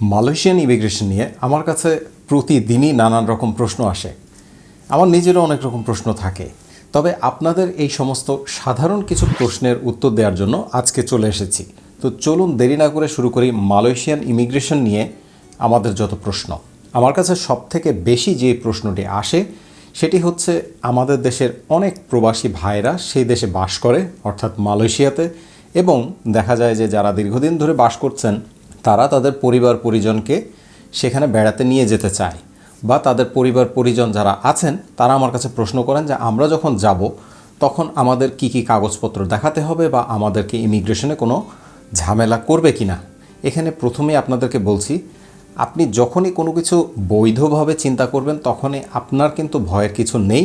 Malaysian immigration নিয়ে আমার কাছে প্রতিদিনই নানান রকম প্রশ্ন আসে। আমার নিজেরও অনেক রকম প্রশ্ন থাকে। তবে আপনাদের এই সমস্ত সাধারণ কিছু প্রশ্নের উত্তর দেওয়ার জন্য আজকে চলে এসেছি। তো চলুন দেরি না করে শুরু করি মালয়েশিয়ান ইমিগ্রেশন নিয়ে আমাদের যত প্রশ্ন। আমার কাছে সবথেকে বেশি যে প্রশ্নটি আসে, সেটি হচ্ছে আমাদের দেশের অনেক প্রবাসী ভাইরা সেই দেশে বাস করে, অর্থাৎ মালয়েশিয়াতে, এবং দেখা যায় যে যারা দীর্ঘদিন ধরে বাস করছেন তারা তাদের পরিবার পরিজনকে সেখানে বেড়াতে নিয়ে যেতে চায় বা তাদের পরিবার পরিজন যারা আছেন, তারা আমার কাছে প্রশ্ন করেন যে আমরা যখন যাব, তখন আমাদের কি কি কাগজপত্র দেখাতে হবে বা আমাদেরকে ইমিগ্রেশনে কোনো ঝামেলা করবে কি না এখানে প্রথমেই আপনাদেরকে বলছি, আপনি যখনই কোনো কিছু বৈধভাবে চিন্তা করবেন, তখনই আপনার কিন্তু ভয়ের কিছু নেই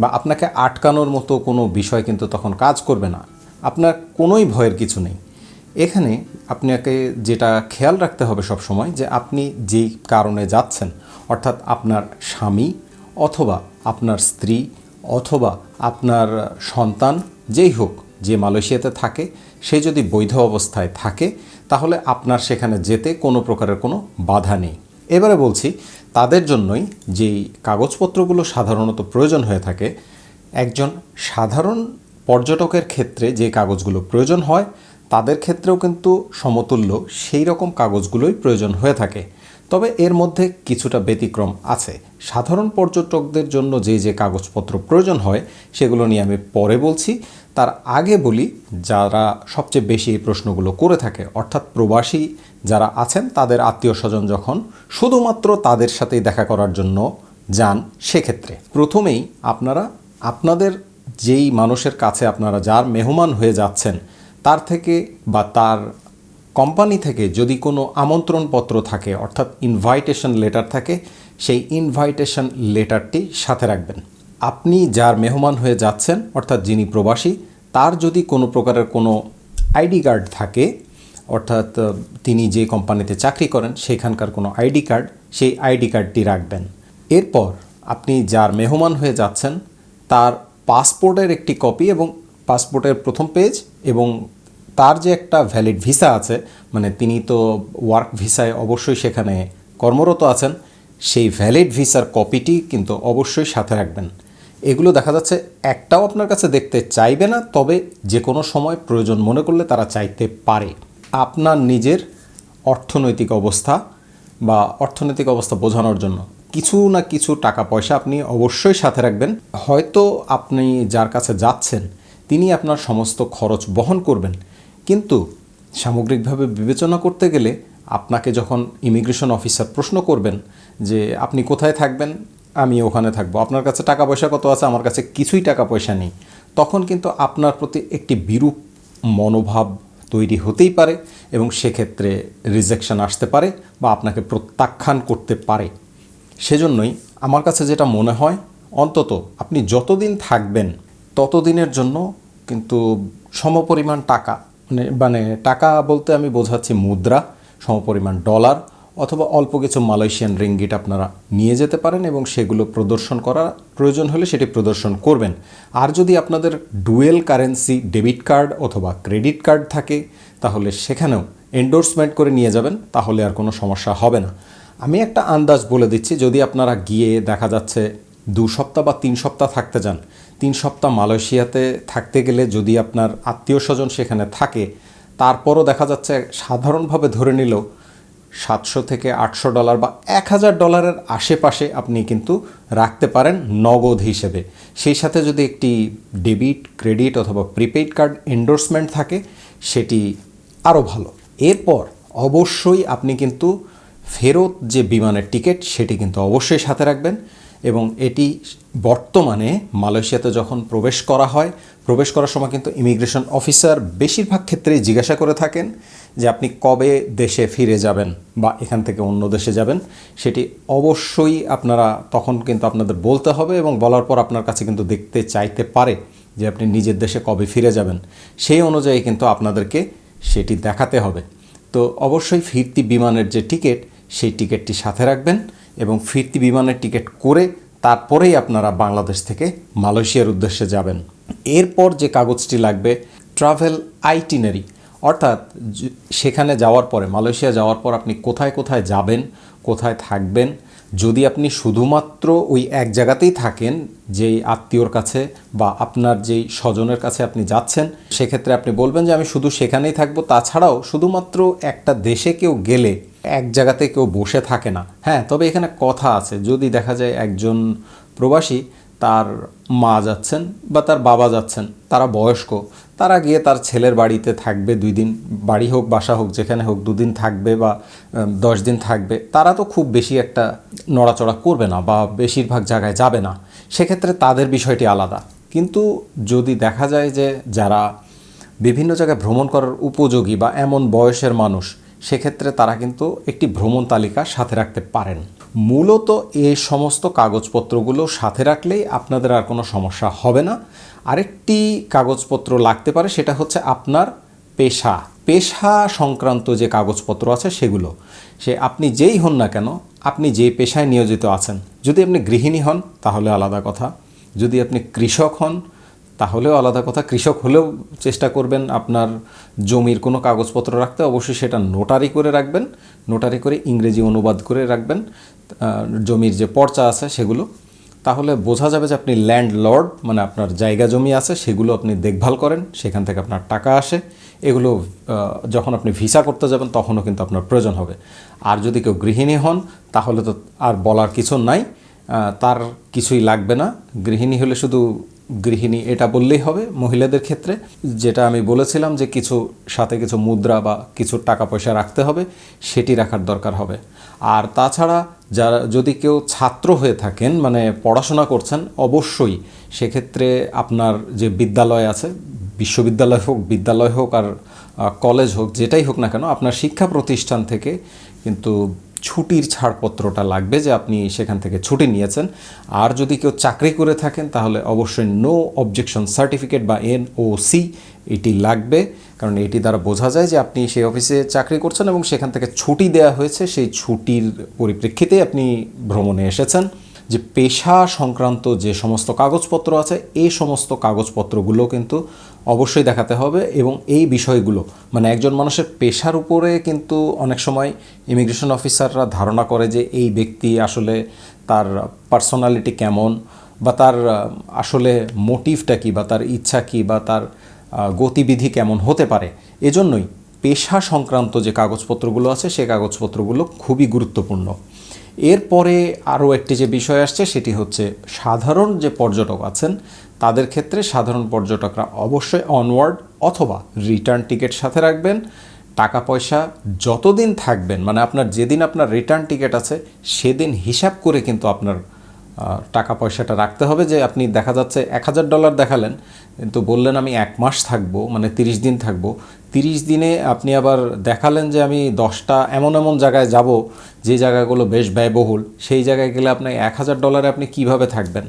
বা আপনাকে আটকানোর মতো কোনো বিষয় কিন্তু তখন কাজ করবে না। আপনার কোনোই ভয়ের কিছু নেই। এখানে আপনাকে যেটা খেয়াল রাখতে হবে সব সময় যে আপনি যেই কারণে যাচ্ছেন, অর্থাৎ আপনার স্বামী অথবা আপনার স্ত্রী অথবা আপনার সন্তান যেই হোক, যে মালয়েশিয়াতে থাকে, সে যদি বৈধ অবস্থায় থাকে, তাহলে আপনার সেখানে যেতে কোনো প্রকারের কোনো বাধা নেই। এবারে বলছি, তাদের জন্যই যেই কাগজপত্রগুলো সাধারণত প্রয়োজন হয়ে থাকে, একজন সাধারণ পর্যটকের ক্ষেত্রে যে কাগজগুলো প্রয়োজন হয় তাদের ক্ষেত্রেও কিন্তু সমতুল্য সেই রকম কাগজগুলোই প্রয়োজন হয়ে থাকে। তবে এর মধ্যে কিছুটা ব্যতিক্রম আছে। সাধারণ পর্যটকদের জন্য যে যে কাগজপত্র প্রয়োজন হয়, সেগুলো নিয়ে আমি পরে বলছি। তার আগে বলি, যারা সবচেয়ে বেশি এই প্রশ্নগুলো করে থাকে, অর্থাৎ প্রবাসী যারা আছেন, তাদের আত্মীয় স্বজন যখন শুধুমাত্র তাদের সাথেই দেখা করার জন্য যান, সেক্ষেত্রে প্রথমেই আপনারা, আপনাদের যেই মানুষের কাছে আপনারা যার মেহমান হয়ে যাচ্ছেন তার থেকে বা তার কোম্পানি থেকে যদি কোনো আমন্ত্রণপত্র থাকে, অর্থাৎ ইনভাইটেশন লেটার থাকে, সেই ইনভাইটেশন লেটারটি সাথে রাখবেন। আপনি যার মেহমান হয়ে যাচ্ছেন, অর্থাৎ যিনি প্রবাসী, তার যদি কোনো প্রকারের কোনো আইডি কার্ড থাকে, অর্থাৎ তিনি যে কোম্পানিতে চাকরি করেন, সেখানকার কোনো আইডি কার্ড, সেই আইডি কার্ডটি রাখবেন। এরপর আপনি যার মেহমান হয়ে যাচ্ছেন, তার পাসপোর্টের একটি কপি এবং পাসপোর্টের প্রথম পেজ এবং তার যে একটা ভ্যালিড ভিসা আছে মানে তিনি তো ওয়ার্ক ভিসায় অবশ্যই সেখানে কর্মরত আছেন, সেই ভ্যালিড ভিসার কপিটি কিন্তু অবশ্যই সাথে রাখবেন। এগুলো দেখা যাচ্ছে একটাও আপনার কাছে দেখতে চাইবে না, তবে যে কোনো সময় প্রয়োজন মনে করলে তারা চাইতে পারে। আপনার নিজের অর্থনৈতিক অবস্থা বা অর্থনৈতিক অবস্থা বোঝানোর জন্য কিছু না কিছু টাকা পয়সা আপনি অবশ্যই সাথে রাখবেন। হয়তো আপনি যার কাছে যাচ্ছেন, তিনি আপনার সমস্ত খরচ বহন করবেন। কিন্তু সামগ্রিকভাবে বিবেচনা করতে গেলে আপনাকে যখন ইমিগ্রেশন অফিসার প্রশ্ন করবেন যে আপনি কোথায় থাকবেন, আমি ওখানে থাকব, আপনার কাছে টাকা পয়সা কত আছে, আমার কাছে কিছুই টাকা পয়সা নেই, তখন কিন্তু আপনার প্রতি একটি বিরূপ মনোভাব তৈরি হতেই পারে এবং সেক্ষেত্রে রিজেকশন আসতে পারে বা আপনাকে প্রত্যাখ্যান করতে পারে। সেজন্যই আমার কাছে যেটা মনে হয়, অন্তত আপনি যতদিন থাকবেন, ততদিনের জন্য কিন্তু সমপরিমাণ টাকা মানে মানে টাকা বলতে আমি বোঝাচ্ছি মুদ্রা, সমপরিমাণ ডলার অথবা অল্প কিছু মালয়েশিয়ান রিঙ্গিট আপনারা নিয়ে যেতে পারেন এবং সেগুলো প্রদর্শন করা প্রয়োজন হলে সেটি প্রদর্শন করবেন। আর যদি আপনাদের ডুয়েল কারেন্সি ডেবিট কার্ড অথবা ক্রেডিট কার্ড থাকে, তাহলে সেখানেও এন্ডোর্সমেন্ট করে নিয়ে যাবেন, তাহলে আর কোনো সমস্যা হবে না। আমি একটা আন্দাজ বলে দিচ্ছি, যদি আপনারা গিয়ে দেখা যাচ্ছে দু সপ্তাহ বা তিন সপ্তাহ থাকতে যান তিন সপ্তাহ মালয়েশিয়াতে থাকতে গেলে যদি আপনার আত্মীয় স্বজন সেখানে থাকে, তারপরও দেখা যাচ্ছে সাধারণভাবে ধরে নিলেও সাতশো থেকে আটশো ডলার বা এক হাজার ডলারের আশেপাশে আপনি কিন্তু রাখতে পারেন নগদ হিসেবে। সেই সাথে যদি একটি ডেবিট, ক্রেডিট অথবা প্রিপেইড কার্ড এন্ডোর্সমেন্ট থাকে, সেটি আরও ভালো। এরপর অবশ্যই আপনি কিন্তু ফেরত যে বিমানের টিকিট, সেটি কিন্তু অবশ্যই সাথে রাখবেন। এবং এটি বর্তমানে মালয়েশিয়াতে যখন প্রবেশ করা হয়, প্রবেশ করার সময় কিন্তু ইমিগ্রেশন অফিসার বেশিরভাগ ক্ষেত্রেই জিজ্ঞাসা করে থাকেন যে আপনি কবে দেশে ফিরে যাবেন বা এখান থেকে অন্য দেশে যাবেন। সেটি অবশ্যই আপনারা তখন কিন্তু আপনাদের বলতে হবে এবং বলার পর আপনার কাছে কিন্তু দেখতে চাইতে পারে যে আপনি নিজের দেশে কবে ফিরে যাবেন। সেই অনুযায়ী কিন্তু আপনাদেরকে সেটি দেখাতে হবে। তো অবশ্যই ফিরতি বিমানের যে টিকিট, সেই টিকিটটি সাথে রাখবেন। এবং ফিরতি বিমানের টিকিট করে তারপরেই আপনারা বাংলাদেশ থেকে মালয়েশিয়ার উদ্দেশ্যে যাবেন। এরপর যে কাগজটি লাগবে ট্রাভেল আইটিনারি অর্থাৎ সেখানে যাওয়ার পরে, মালয়েশিয়া যাওয়ার পর আপনি কোথায় কোথায় যাবেন, কোথায় থাকবেন যদি আপনি শুধুমাত্র ওই এক জায়গাতেই থাকেন যেই আত্মীয়র কাছে বা আপনার যেই স্বজনের কাছে আপনি যাচ্ছেন, সেক্ষেত্রে আপনি বলবেন যে আমি শুধু সেখানেই থাকব। তাছাড়াও শুধুমাত্র একটা দেশে কেউ গেলে, এক জায়গাতে কেউ বসে থাকে না। হ্যাঁ তবে এখানে কথা আছে। যদি দেখা যায় একজন প্রবাসী তার মা যাচ্ছেন বা তার বাবা যাচ্ছেন, তারা বয়স্ক। তারা গিয়ে তার ছেলের বাড়িতে থাকবে, দুই দিন বাড়ি হোক, বাসা হোক, যেখানে হোক, দুদিন থাকবে বা দশ দিন থাকবে। তারা তো খুব বেশি একটা নড়াচড়া করবে না বা বেশিরভাগ জায়গায় যাবে না। সেক্ষেত্রে তাদের বিষয়টি আলাদা। কিন্তু যদি দেখা যায় যে যারা বিভিন্ন জায়গায় ভ্রমণ করার উপযোগী বা এমন বয়সের মানুষ, সেক্ষেত্রে তারা কিন্তু একটি ভ্রমণ তালিকা সাথে রাখতে পারেন। মূলত এই সমস্ত কাগজপত্রগুলো সাথে রাখলেই আপনাদের আর কোনো সমস্যা হবে না। আরেকটি কাগজপত্র লাগতে পারে, সেটা হচ্ছে আপনার পেশা। পেশা সংক্রান্ত যে কাগজপত্র আছে সেগুলো, সে আপনি যেই হন না কেন, আপনি যে পেশায় নিয়োজিত আছেন, যদি আপনি গৃহিণী হন তাহলে আলাদা কথা। যদি আপনি কৃষক হন তাহলেও আলাদা কথা। কৃষক হলেও চেষ্টা করবেন আপনার জমির কোনো কাগজপত্র রাখতে। অবশ্যই সেটা নোটারি করে রাখবেন। নোটারি করে ইংরেজি অনুবাদ করে রাখবেন। জমির যে পর্চা আছে সেগুলো। তাহলে বোঝা যাবে যে আপনি ল্যান্ড লর্ড মানে আপনার জায়গা জমি আছে, সেগুলো আপনি দেখভাল করেন। সেখান থেকে আপনার টাকা আসে। এগুলো যখন আপনি ভিসা করতে যাবেন, তখনও কিন্তু আপনার প্রয়োজন হবে। আর যদি কেউ গৃহিণী হন, তাহলে তো আর বলার কিছু নাই। তার কিছুই লাগবে না। গৃহিণী হলে শুধু গৃহিণী এটা বললেই হবে, মহিলাদের ক্ষেত্রে। যেটা আমি বলেছিলাম যে কিছু, সাথে কিছু মুদ্রা বা কিছু টাকা পয়সা রাখতে হবে, সেটি রাখার দরকার হবে। আর তাছাড়া যারা, যদি কেউ ছাত্র হয়ে থাকেন মানে পড়াশোনা করছেন, অবশ্যই সেক্ষেত্রে আপনার যে বিদ্যালয় আছে, বিশ্ববিদ্যালয় হোক, বিদ্যালয় হোক আর কলেজ হোক, যেটাই হোক না কেন, আপনার শিক্ষা প্রতিষ্ঠান থেকে কিন্তু ছুটির ছাড়পত্রটা লাগবে যে আপনি সেখান থেকে ছুটি নিয়েছেন। আর যদি কেউ চাকরি করে থাকেন, তাহলে অবশ্যই নো অবজেকশন সার্টিফিকেট বা এনওসি এটি লাগবে। কারণ এটি দ্বারা বোঝা যায় যে আপনি সেই অফিসে চাকরি করছেন এবং সেখান থেকে ছুটি দেওয়া হয়েছে। সেই ছুটির পরিপ্রেক্ষিতে আপনি ভ্রমণে এসেছেন। যে পেশা সংক্রান্ত যে সমস্ত কাগজপত্র আছে, এই সমস্ত কাগজপত্রগুলো কিন্তু অবশ্যই দেখাতে হবে এবং এই বিষয়গুলো মানে একজন মানুষের পেশার উপরে কিন্তু অনেক সময় ইমিগ্রেশন অফিসাররা ধারণা করে যে এই ব্যক্তি আসলে তার পার্সোনালিটি কেমন বা তার আসলে মোটিভটা কী বা তার ইচ্ছা কী বা তার গতিবিধি কেমন হতে পারে। এজন্যই পেশা সংক্রান্ত যে কাগজপত্রগুলো আছে, সেই কাগজপত্রগুলো খুবই গুরুত্বপূর্ণ। এরপরে আরও একটি যে বিষয় আসছে, সেটি হচ্ছে সাধারণ যে পর্যটক আছেন, তাদের ক্ষেত্রে সাধারণ পর্যটকরা অবশ্যই অনওয়ার্ড অথবা রিটার্ন টিকিট সাথে রাখবেন। টাকা পয়সা যতদিন থাকবেন মানে আপনার যেদিন আপনার রিটার্ন টিকিট আছে, সেদিন হিসাব করে কিন্তু আপনার টাকা পয়সাটা রাখতে হবে যে আপনি দেখা যাচ্ছে এক হাজার ডলার দেখালেন, কিন্তু বললেন আমি এক মাস থাকব মানে তিরিশ দিন থাকব তিরিশ দিনে আপনি আবার দেখালেন যে আমি দশটা এমন এমন জায়গায় যাব, যে জায়গাগুলো বেশ ব্যয়বহুল, সেই জায়গায় গেলে আপনি এক হাজার ডলারে আপনি কীভাবে থাকবেন?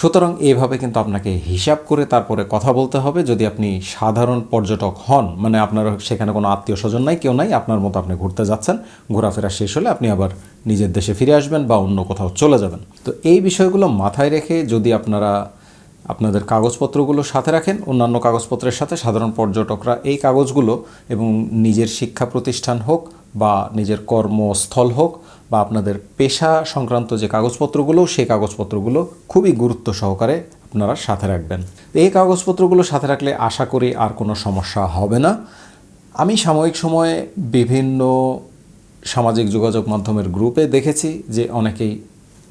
সুতরাং এইভাবে কিন্তু আপনাকে হিসাব করে তারপরে কথা বলতে হবে। যদি আপনি সাধারণ পর্যটক হন মানে আপনার সেখানে কোনো আত্মীয় স্বজন নাই, কেউ নাই, আপনার মতো আপনি ঘুরতে যাচ্ছেন, ঘোরাফেরা শেষ হলে আপনি আবার নিজের দেশে ফিরে আসবেন বা অন্য কোথাও চলে যাবেন। তো এই বিষয়গুলো মাথায় রেখে যদি আপনারা আপনাদের কাগজপত্রগুলো সাথে রাখেন, অন্যান্য কাগজপত্রের সাথে। সাধারণ পর্যটকরা এই কাগজগুলো এবং নিজের শিক্ষা প্রতিষ্ঠান হোক বা নিজের কর্মস্থল হোক বা আপনাদের পেশা সংক্রান্ত যে কাগজপত্রগুলো, সেই কাগজপত্রগুলো খুবই গুরুত্ব সহকারে আপনারা সাথে রাখবেন। এই কাগজপত্রগুলো সাথে রাখলে আশা করি আর কোনো সমস্যা হবে না। আমি সাময়িক সময়ে বিভিন্ন সামাজিক যোগাযোগ মাধ্যমের গ্রুপে দেখেছি যে অনেকেই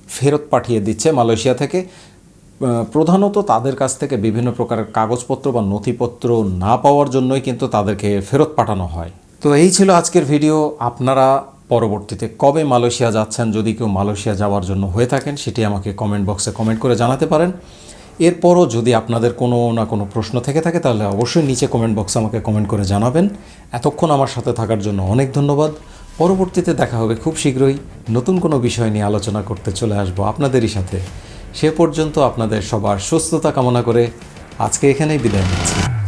ফেরত পাঠিয়ে দিচ্ছে মালয়েশিয়া থেকে। প্রধানত তাদের কাছ থেকে বিভিন্ন প্রকারের কাগজপত্র বা নথিপত্র না পাওয়ার জন্যই কিন্তু তাদেরকে ফেরত পাঠানো হয়। তো এই ছিল আজকের ভিডিও। আপনারা পরবর্তীতে কবে মালয়েশিয়া যাচ্ছেন, যদি কেউ মালয়েশিয়া যাওয়ার জন্য হয়ে থাকেন, সেটি আমাকে কমেন্ট বক্সে কমেন্ট করে জানাতে পারেন। এরপরও যদি আপনাদের কোনো না কোনো প্রশ্ন থেকে থাকে, তাহলে অবশ্যই নিচে কমেন্ট বক্সে আমাকে কমেন্ট করে জানাবেন। এতক্ষণ আমার সাথে থাকার জন্য অনেক ধন্যবাদ। পরবর্তীতে দেখা হবে খুব শীঘ্রই। নতুন কোনো বিষয় নিয়ে আলোচনা করতে চলে আসব আপনাদেরই সাথে। সে পর্যন্ত আপনাদের সবার সুস্থতা কামনা করে আজকে এখানেই বিদায় নিচ্ছি।